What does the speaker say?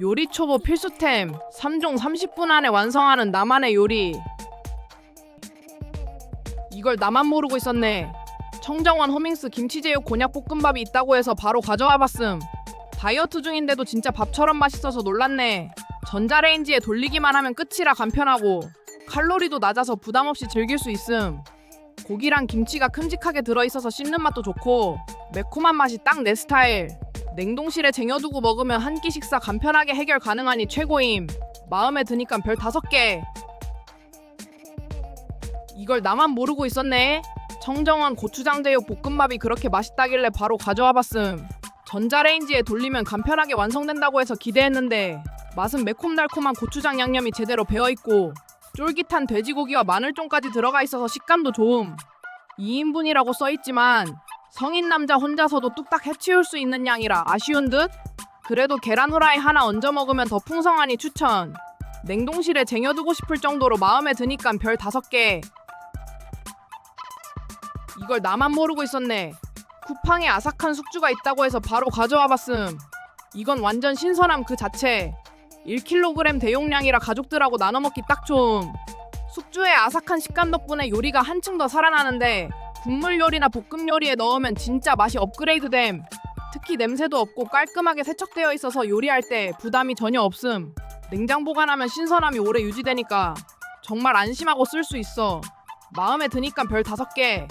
요리 초보 필수템. 3종 30분 안에 완성하는 나만의 요리. 이걸 나만 모르고 있었네. 청정원 호밍스 김치제육 곤약 볶음밥이 있다고 해서 바로 가져와 봤음. 다이어트 중인데도 진짜 밥처럼 맛있어서 놀랐네. 전자레인지에 돌리기만 하면 끝이라 간편하고 칼로리도 낮아서 부담 없이 즐길 수 있음. 고기랑 김치가 큼직하게 들어있어서 씹는 맛도 좋고 매콤한 맛이 딱 내 스타일 냉동실에 쟁여두고 먹으면 한 끼 식사 간편하게 해결 가능하니 최고임. 마음에 드니까 별 다섯 개. 이걸 나만 모르고 있었네. 청정원 고추장 제육 볶음밥이 그렇게 맛있다길래 바로 가져와 봤음. 전자레인지에 돌리면 간편하게 완성된다고 해서 기대했는데 맛은 매콤달콤한 고추장 양념이 제대로 배어 있고 쫄깃한 돼지고기와 마늘종까지 들어가 있어서 식감도 좋음. 2인분이라고 써 있지만 성인 남자 혼자서도 뚝딱 해치울 수 있는 양이라 아쉬운 듯? 그래도 계란 후라이 하나 얹어 먹으면 더 풍성하니 추천. 냉동실에 쟁여두고 싶을 정도로 마음에 드니까 별 다섯 개. 이걸 나만 모르고 있었네. 쿠팡에 아삭한 숙주가 있다고 해서 바로 가져와 봤음. 이건 완전 신선함 그 자체. 1kg 대용량이라 가족들하고 나눠 먹기 딱 좋음. 숙주의 아삭한 식감 덕분에 요리가 한층 더 살아나는데 국물 요리나 볶음 요리에 넣으면 진짜 맛이 업그레이드됨. 특히 냄새도 없고 깔끔하게 세척되어 있어서 요리할 때 부담이 전혀 없음. 냉장 보관하면 신선함이 오래 유지되니까 정말 안심하고 쓸 수 있어. 마음에 드니까 별 다섯 개.